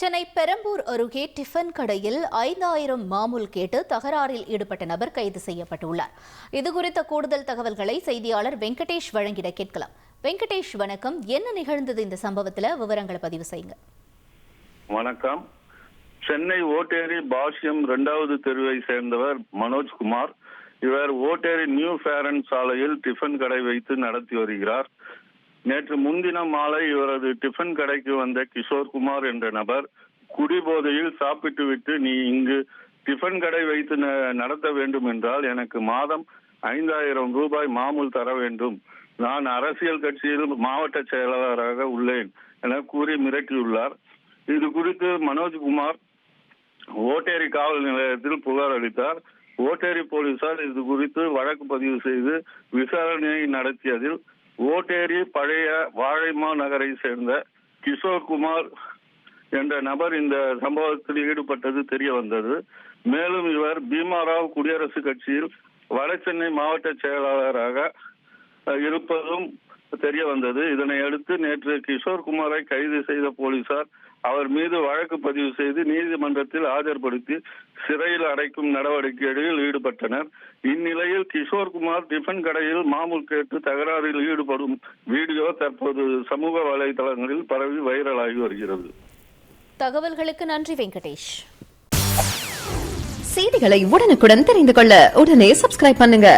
சென்னை பெரம்பூர் அருகே டிஃபன் கடையில் ஐந்தாயிரம் மாமூல் கேட்டு தகராறில் ஈடுபட்ட நபர் கைது செய்யப்பட்டுள்ளார். இதுகுறித்த கூடுதல் தகவல்களை செய்தியாளர் வெங்கடேஷ் வழங்கிட கேட்கலாம். வெங்கடேஷ் வணக்கம். என்ன நிகழ்ந்தது இந்த சம்பவத்துல? விவரங்களை பதிவு செய்யுங்க. வணக்கம். சென்னை ஓட்டேரி பாஷ்யம் இரண்டாவது தெருவை சேர்ந்தவர் மனோஜ்குமார் இவர் ஓட்டேரி நியூ ஃபேரன் சாலையில் டிஃபன் கடை வைத்து நடத்தி வருகிறார். நேற்று முன்தினம் மாலை இவரது டிஃபன் கடைக்கு வந்த கிஷோர்குமார் என்ற நபர் குடிபோதையில் சாப்பிட்டுவிட்டு நீ இங்கு டிஃபன் கடை வைத்து ந- நடத்த வேண்டும் என்றால் எனக்கு மாதம் ஐந்தாயிரம் ரூபாய் மாமூல் தர வேண்டும். நான் அரசியல் கட்சியில் மாவட்ட செயலாளராக உள்ளேன் என கூறி மிரட்டியுள்ளார். இது குறித்து மனோஜ்குமார் ஓட்டேரி காவல் நிலையத்தில் புகார் அளித்தார். ஓட்டேரி போலீசார் இது குறித்து வழக்கு பதிவு செய்து விசாரணை நடத்தியதில் ஓட்டேரி பழைய வாழைமா நகரை சேர்ந்த கிஷோர்குமார் என்ற நபர் இந்த சம்பவத்தில் ஈடுபட்டது தெரிய வந்தது. மேலும் இவர் பீமாராவ் குடியரசுக் கட்சியில் வடசென்னை மாவட்ட செயலாளராக இருப்பதும் தெரிய வந்தது. இதனை அடுத்து நேற்று கிஷோர்குமாரை கைது செய்த போலீசார் அவர் மீது வழக்கு பதிவு செய்து நீதிமன்றத்தில் ஆஜர்படுத்தி சிறையில் அடைக்கும் நடவடிக்கைகளில் ஈடுபட்டனர். இந்நிலையில் கிஷோர்குமார் டிஃபன் கடையில் மாமூல் கேட்டு தகராறில் ஈடுபடும் வீடியோ தற்போது சமூக வலைதளங்களில் பரவி வைரலாகி வருகிறது. தகவல்களுக்கு நன்றி வெங்கடேஷ். செய்திகளை உடனுக்குடன் தெரிந்து கொள்ள உடனே சப்ஸ்கிரைப் பண்ணுங்க.